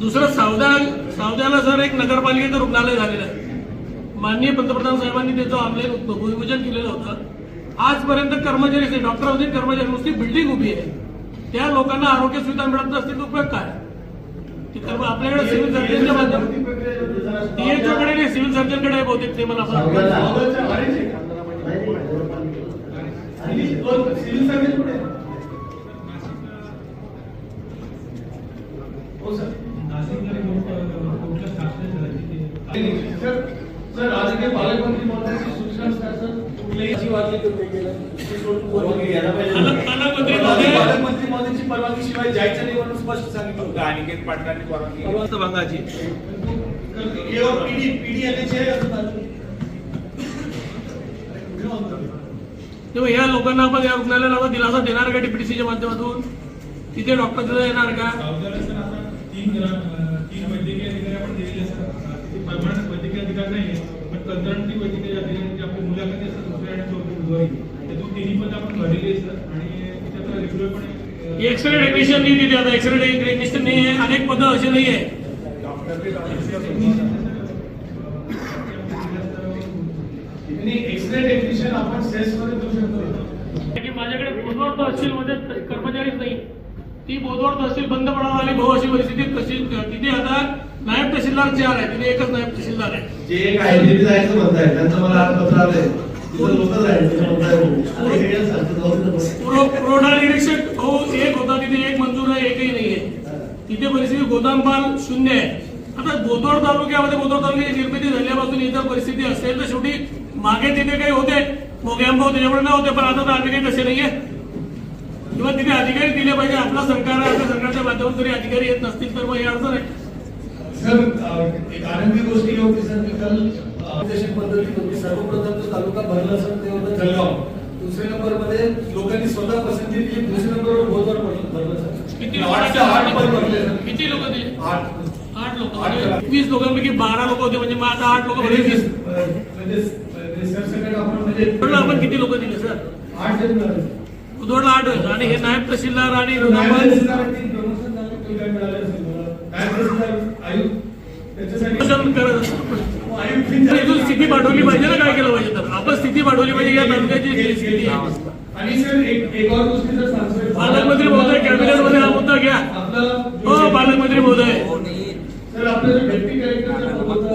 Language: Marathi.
दुसरं सावधा सावध्याला सर एक नगरपालिकेचं रुग्णालय झालेलं आहे माननीय पंतप्रधान साहेबांनी त्याचं ऑनलाईन भूमिपूजन केलेलं होतं आजपर्यंत कर्मचारी डॉक्टर होते कर्मचारी नुसती बिल्डिंग उभी आहे त्या लोकांना आरोग्य सुविधा मिळत नसतील उपयोग काय आपल्याकडे सिव्हिल सर्जनच्या माध्यम DHO कडे नाही सिव्हिल सर्जनकडे आहे बहुतेक ते मला असं वाटतं. सर राजकीय पालकमंत्री महोदयाची सूचना असतात कुठलेही पालक- पालकमंत्री महोदय पालकमंत्री महोदयाची परवानगी शिवाय जायचं नाही म्हणून स्पष्ट सांगितलं. होतं अनिकेत पाटलांनी परवानगी परवास्त भागाची केवळ पिढी पिढी याची आहे असं चालतं. तेव्हा या लोकांना आपण या रुग्णालयाला दिलासा देणार का डीपीटीसीच्या माध्यमातून? तिथे डॉक्टर तिथे येणार का? तीन तीन वैद्यकीय अधिकारी आपण दिलेले सर तिथे परमनंट वैद्यकीय अधिकारी नाही पण कंत्राटी वैद्यकीय अधिकाऱ्यांची आपली मुलाखती असतात दुसऱ्या आणि चौथी बुधवारी. त्यातून तिन्ही पद आपण भरलेली सर आणि त्याचा रेग्युलरपणे एक्सरे टेक्निशियन नाही तिथे आता एक्सरे टेक्निशियन नाही आहे अनेक पदं असे नाही आहे एक्सरे टेक्निशियन आपण सेल्समध्ये देऊ शकतो. की माझ्याकडे बोधवड तहसील मध्ये नाही ती बोधवड तहसील बंद पडायला आली भाऊ अशी परिस्थिती तहसील तिथे आता नायब तहसीलदार चार आहे तिथे एकच नायब तहसीलदार आहे. जे काय दिल्ली जायचं म्हणताय त्यांचं मला आज पत्र आलंय. हे ना. पुरवठा निरीक्षक भाऊ एक होता तिथे एक मंजूर आहे एकही नाहीये तिथे परिस्थिती गोदामपाल शून्य आहे. आता बोदवड तालुक्यामध्ये बोदवड तालुक्याची निर्मिती झाल्यापासून इतर परिस्थिती असेल तर शेवटी मागे तिथे काही होते मोगॅम्बो त्याच्यामुळे नाही होते पण आता तर अधिकारी तसे नाहीये. किंवा तिथे अधिकारी दिले पाहिजे. आपला सरकार आपल्या सरकारच्या माध्यमातून जरी अधिकारी येत नसतील तर मग हे अडचण आहे. सर एक आनंदी गोष्ट ही होती सर की काल पद्धती होती. सर्वप्रथम जो तालुका भरला सर ते होतं जळगाव दुसऱ्या नंबर मध्ये लोकांनी स्वतः पसंती दिली. दुसऱ्या नंबरवर भोजवर भरलं सर. किती आठ ते किती लोक दिले? आठ. आठ लोक. वीस लोकांपैकी बारा लोक होते. म्हणजे आता आठ लोक म्हणजे वीस म्हणजे आपण आपण किती लोक दिले सर? आठ आठ आहेत आणि हे नायब तहसीलदार आणि स्थिती पाठवली पाहिजे ना काय केलं पाहिजे तर? आपण स्थिती पाठवली पाहिजे या तालुक्याची स्थिती. पालकमंत्री महोदय कॅबिनेटमध्ये हा मुद्दा घ्या. हो पालकमंत्री महोदय. सर आपलं जो डेप्टी प्रपोजल